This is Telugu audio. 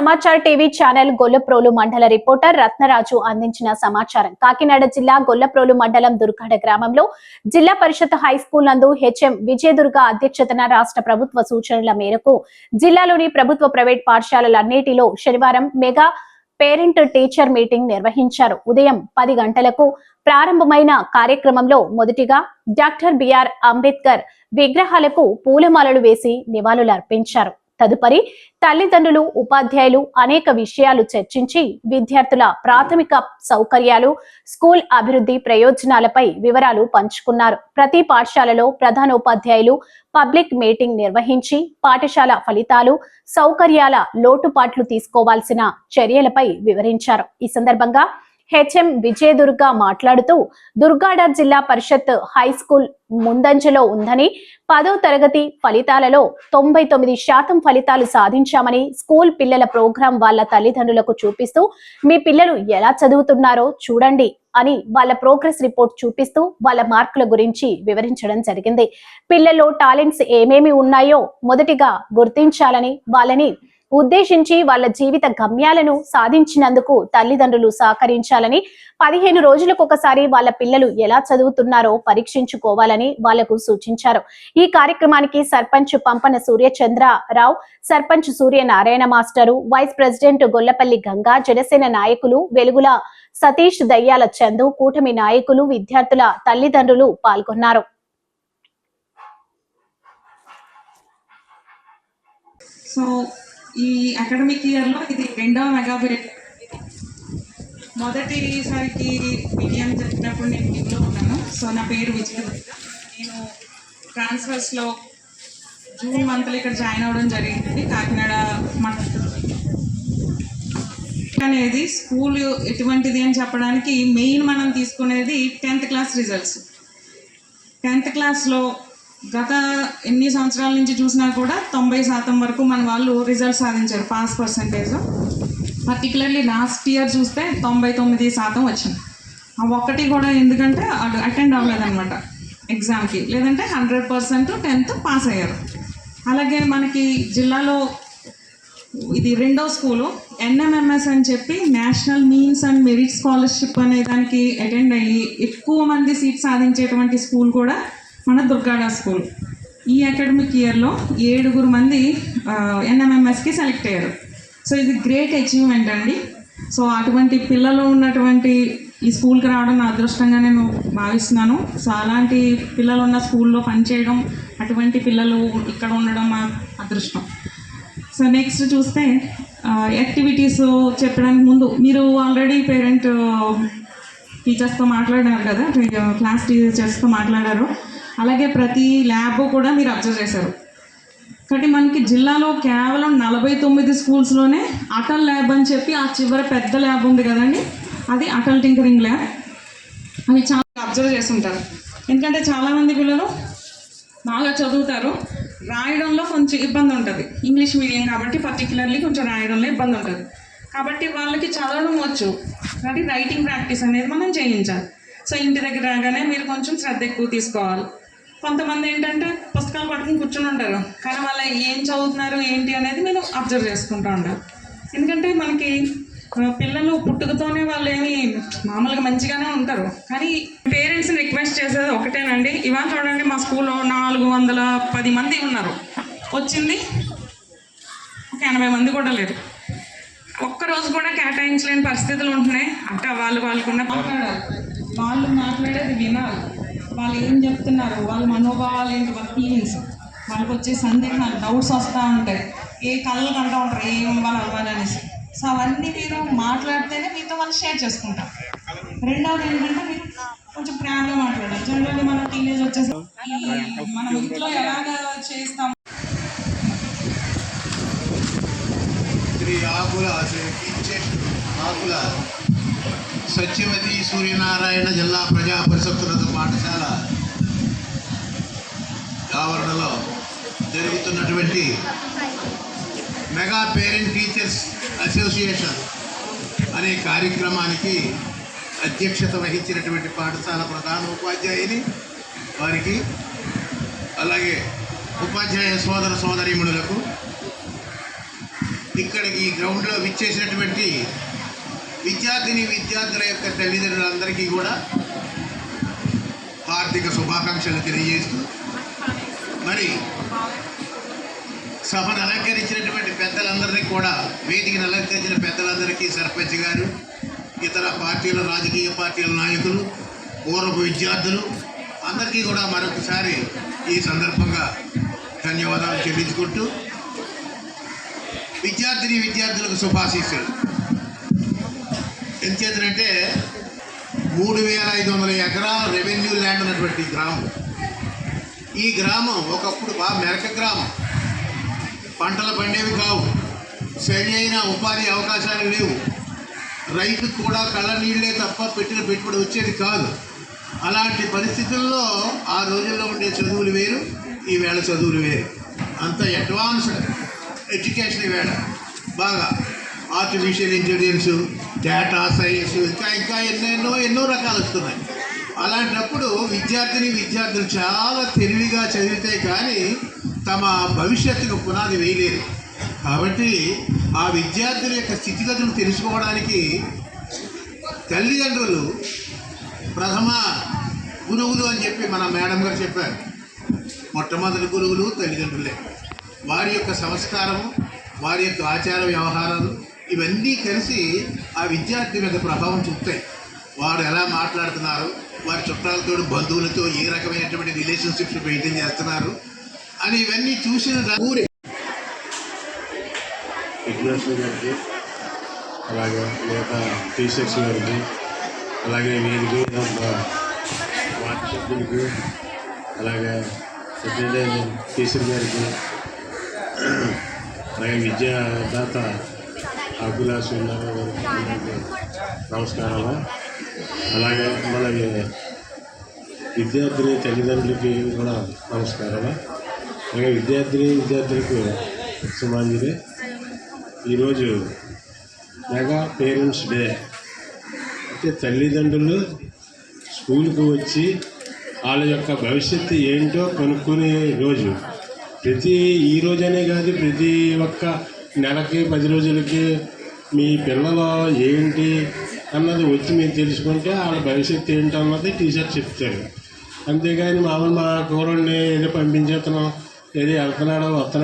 సమాచార టీవీ ఛానల్ గొల్లప్రోలు మండల రిపోర్టర్ రత్నరాజు అందించిన సమాచారం. కాకినాడ జిల్లా గొల్లప్రోలు మండలం దుర్గాడ గ్రామంలో జిల్లా పరిషత్ హై స్కూల్ నందు హెచ్ఎం విజయదుర్గ అధ్యక్షతన రాష్ట్ర ప్రభుత్వ సూచనల మేరకు జిల్లాలోని ప్రభుత్వ ప్రైవేట్ పాఠశాలలన్నిటిలో శనివారం మెగా పేరెంట్ టీచర్ మీటింగ్ నిర్వహించారు. ఉదయం పది గంటలకు ప్రారంభమైన కార్యక్రమంలో మొదటిగా డాక్టర్ బిఆర్ అంబేద్కర్ విగ్రహాలకు పూలమాలలు వేసి నివాళులు అర్పించారు తదుపరి తల్లిదండ్రులు ఉపాధ్యాయులు అనేక విషయాలు చర్చించి విద్యార్థుల ప్రాథమిక సౌకర్యాలు స్కూల్ అభివృద్ధి ప్రయోజనాలపై వివరాలు పంచుకున్నారు. ప్రతి పాఠశాలలో ప్రధానోపాధ్యాయులు పబ్లిక్ మీటింగ్ నిర్వహించి పాఠశాల ఫలితాలు సౌకర్యాల లోటుపాట్లు తీసుకోవాల్సిన చర్యలపై వివరించారు. ఈ సందర్భంగా హెచ్ఎం విజయదుర్గ మాట్లాడుతూ దుర్గాడ జిల్లా పరిషత్ హై స్కూల్ ముందంజలో ఉందని పదో తరగతి ఫలితాలలో తొంభై తొమ్మిది శాతం ఫలితాలు సాధించామని స్కూల్ పిల్లల ప్రోగ్రాం వాళ్ళ తల్లిదండ్రులకు చూపిస్తూ మీ పిల్లలు ఎలా చదువుతున్నారో చూడండి అని వాళ్ళ ప్రోగ్రెస్ రిపోర్ట్ చూపిస్తూ వాళ్ళ మార్కుల గురించి వివరించడం జరిగింది. పిల్లల్లో టాలెంట్స్ ఏమేమి ఉన్నాయో మొదటిగా గుర్తించాలని వాళ్ళని ఉద్దేశించి వాళ్ళ జీవిత గమ్యాలను సాధించినందుకు తల్లిదండ్రులు సహకరించాలని పదిహేను రోజులకు ఒకసారి వాళ్ళ పిల్లలు ఎలా చదువుతున్నారో పరీక్షించుకోవాలని వాళ్ళకు సూచించారు. ఈ కార్యక్రమానికి sarpanch Pampana Suryachandrarao sarpanch Surya Narayana master vice president Gollapalli Ganga Janasena నాయకులు వెలుగుల సతీష్ దయ్యాల చందు కూటమి నాయకులు విద్యార్థుల తల్లిదండ్రులు పాల్గొన్నారు. సో ఈ అకాడమిక్ ఇయర్లో ఇది రెండవ మెగా పీరియడ్ మొదటిసారికి విజయం జరిగినప్పుడు నేను ఇంట్లో ఉన్నాను. సో నా పేరు విజయ. నేను ట్రాన్స్ఫర్స్లో జూన్ మంత్లో ఇక్కడ జాయిన్ అవ్వడం జరిగింది. కాకినాడ మండలం అనేది స్కూల్ ఎటువంటిది అని చెప్పడానికి మెయిన్ మనం తీసుకునేది టెన్త్ క్లాస్ రిజల్ట్స్ టెన్త్ క్లాస్లో గత ఎన్ని సంవత్సరాల నుంచి చూసినా కూడా తొంభై శాతం వరకు మన వాళ్ళు రిజల్ట్ సాధించారు pass percentage. Particularly last year చూస్తే తొంభై తొమ్మిది శాతం వచ్చింది. ఆ ఒక్కటి కూడా ఎందుకంటే అటెండ్ అవ్వలేదన్నమాట ఎగ్జామ్కి లేదంటే హండ్రెడ్ పర్సెంట్ టెన్త్ పాస్ అయ్యారు. అలాగే మనకి జిల్లాలో ఇది రెండో స్కూలు ఎన్ఎంఎంఎస్ అని చెప్పి national means and merit scholarship అనే దానికి అటెండ్ అయ్యి ఎక్కువ మంది సీట్ సాధించేటువంటి స్కూల్ కూడా మన దుర్గాడ స్కూల్. ఈ అకాడమిక్ ఇయర్లో ఏడుగురు మంది ఎన్ఎంఎంఎస్కి సెలెక్ట్ అయ్యారు. సో ఇది గ్రేట్ అచీవ్మెంట్ అండి. సో అటువంటి పిల్లలు ఉన్నటువంటి ఈ స్కూల్కి రావడం నా అదృష్టంగా నేను భావిస్తున్నాను. సో అలాంటి పిల్లలు ఉన్న స్కూల్లో పనిచేయడం అటువంటి పిల్లలు ఇక్కడ ఉండడం మా అదృష్టం. సో నెక్స్ట్ చూస్తే యాక్టివిటీస్ చెప్పడానికి ముందు మీరు ఆల్రెడీ పేరెంట్ టీచర్స్తో మాట్లాడారు కదా క్లాస్ టీచర్స్తో మాట్లాడారు. అలాగే ప్రతి ల్యాబ్ కూడా మీరు అబ్జర్వ్ చేశారు. కాబట్టి మనకి జిల్లాలో కేవలం నలభై తొమ్మిది స్కూల్స్లోనే అటల్ ల్యాబ్ అని చెప్పి ఆ చివరి పెద్ద ల్యాబ్ ఉంది కదండి? అది అటల్ టింకరింగ్ ల్యాబ్ అవి చాలా అబ్జర్వ్ చేస్తుంటారు. ఎందుకంటే చాలామంది పిల్లలు బాగా చదువుతారు. రాయడంలో కొంచెం ఇబ్బంది ఉంటుంది. ఇంగ్లీష్ మీడియం కాబట్టి పర్టికులర్లీ కొంచెం రాయడంలో ఇబ్బంది ఉంటుంది. కాబట్టి వాళ్ళకి చదవడం వచ్చు. కాబట్టి రైటింగ్ ప్రాక్టీస్ అనేది మనం చేయించాలి. సో ఇంటి దగ్గర రాగానే మీరు కొంచెం శ్రద్ధ ఎక్కువ తీసుకోవాలి. కొంతమంది ఏంటంటే పుస్తకాలు పట్టుకుని కూర్చుని ఉంటారు. కానీ వాళ్ళు ఏం చదువుతున్నారు ఏంటి అనేది నేను అబ్జర్వ్ చేసుకుంటూ ఉంటారు ఎందుకంటే మనకి పిల్లలు పుట్టుకతోనే వాళ్ళు ఏమి మామూలుగా మంచిగానే ఉంటారు. కానీ పేరెంట్స్ని రిక్వెస్ట్ చేసేది ఒకటేనండి. ఇవాళ చూడండి మా స్కూల్లో నాలుగు వందల పది మంది ఉన్నారు. వచ్చింది. ఒక ఎనభై మంది కూడా లేరు. ఒక్కరోజు కూడా కేటాయించలేని పరిస్థితులు ఉంటున్నాయి. అంటే వాళ్ళు వాళ్ళకున్న మాట్లాడాలి. వాళ్ళు మాట్లాడేది వినాలి. వాళ్ళు ఏం చెప్తున్నారు? వాళ్ళ మనోభావాలు ఏంటి? వాళ్ళ ఫీలింగ్స్ వాళ్ళకి వచ్చే సందేహాలు డౌట్స్ వస్తూ ఉంటాయి. ఏ కళ్ళు కంటూ ఉంటారు? ఏం అవ్వాలి అవ్వాలి అనేసి. సో అవన్నీ మీరు మాట్లాడితేనే మీతో వాళ్ళు షేర్ చేసుకుంటాం రెండవది ఏంటంటే మీరు కొంచెం ప్రేమగా మాట్లాడాలి జనరల్గా మన టీనేజ్ వచ్చేసి మనం ఇంట్లో ఎలాగ చేస్తాం? ఆకుల ఆకుల సత్యవతి సూర్యనారాయణ జిల్లా ప్రజా పరిషత్తున్నత పాఠశాల ఆవరణలో జరుగుతున్నటువంటి మెగా పేరెంట్ టీచర్స్ అసోసియేషన్ అనే కార్యక్రమానికి అధ్యక్షత వహించినటువంటి పాఠశాల ప్రధాన ఉపాధ్యాయుని వారికి అలాగే ఉపాధ్యాయ సోదర సోదరీమణులకు ఇక్కడికి ఈ గ్రౌండ్లో విచ్చేసినటువంటి విద్యార్థిని విద్యార్థుల యొక్క తల్లిదండ్రులందరికీ కూడా హార్దిక శుభాకాంక్షలు తెలియజేస్తూ మరి సభను అలంకరించినటువంటి పెద్దలందరినీ కూడా వేదికను అలంకరించిన పెద్దలందరికీ సర్పంచ్ గారు ఇతర పార్టీల రాజకీయ పార్టీల నాయకులు పూర్వపు విద్యార్థులు అందరికీ కూడా మరొకసారి ఈ సందర్భంగా ధన్యవాదాలు చెల్లించుకుంటూ విద్యార్థిని విద్యార్థులకు శుభాశీస్సులు. ఎంచేతనంటే మూడు వేల ఐదు వందల ఎకరాల రెవెన్యూ ల్యాండ్ ఉన్నటువంటి గ్రామం. ఈ గ్రామం ఒకప్పుడు బాగా మెరక గ్రామం. పంటలు పండేవి కావు. సరి అయిన ఉపాధి అవకాశాలు లేవు. రైతుకు కూడా కళ్ళ నీళ్ళే తప్ప పెట్టిన పెట్టుబడి వచ్చేది కాదు. అలాంటి పరిస్థితుల్లో ఆ రోజుల్లో ఉండే చదువులు వేరు ఈ వేళ చదువులు వేరు. అంత అడ్వాన్స్డ్ ఎడ్యుకేషన్ వేళ. బాగా ఆర్టిఫిషియల్ ఇంటెలిజెన్సు డేటా సైన్స్ ఇంకా ఇంకా ఎన్నెన్నో ఎన్నో రకాలు వస్తున్నాయి. అలాంటప్పుడు విద్యార్థిని విద్యార్థులు చాలా తెలివిగా చదివితే కానీ తమ భవిష్యత్తుకు పునాది వేయలేరు. కాబట్టి ఆ విద్యార్థుల యొక్క స్థితిగతులు తెలుసుకోవడానికి తల్లిదండ్రులు ప్రథమ గురువులు అని చెప్పి మన మేడం గారు చెప్పారు. మొట్టమొదటి గురువులు తల్లిదండ్రులే. వారి యొక్క సంస్కారము వారి యొక్క ఆచార వ్యవహారాలు ఇవన్నీ కలిసి ఆ విద్యార్థి మీద ప్రభావం చూపుతాయి. వారు ఎలా మాట్లాడుతున్నారు వారి చుట్టాలతో బంధువులతో ఏ రకమైనటువంటి రిలేషన్షిప్స్ మెయింటైన్ చేస్తున్నారు అని ఇవన్నీ చూసిన ఊరే విఘ్నేశ్వర్ గారికి అలాగే మిగతా టీచర్స్ గారికి అలాగే వీరికి మీద అలాగే సెక్రటరీ టీచర్ గారికి అలాగే విద్యాదాత అభిలాష్ నమస్కారాలు. అలాగే మన విద్యార్థిని తల్లిదండ్రులకి కూడా నమస్కారాలు. అలాగే విద్యార్థిని విద్యార్థులకు శుభాంజలి. ఈరోజు మెగా పేరెంట్స్ డే. అంటే తల్లిదండ్రులు స్కూల్కి వచ్చి వాళ్ళ యొక్క భవిష్యత్తు ఏంటో కనుక్కునే రోజు. ప్రతి ఈ రోజనే కాదు ప్రతి ఒక్క నెలకి పది రోజులకి మీ పిల్లలు ఏంటి అన్నది వచ్చి మీరు తెలుసుకుంటే వాళ్ళ భవిష్యత్తు ఏంటి అన్నది టీచర్ చెప్తారు. అంతేగాని మామూలు మా కూరని ఏదో పంపించేస్తున్నాం ఏదో వెళ్తున్నాడో వస్తున్నాడో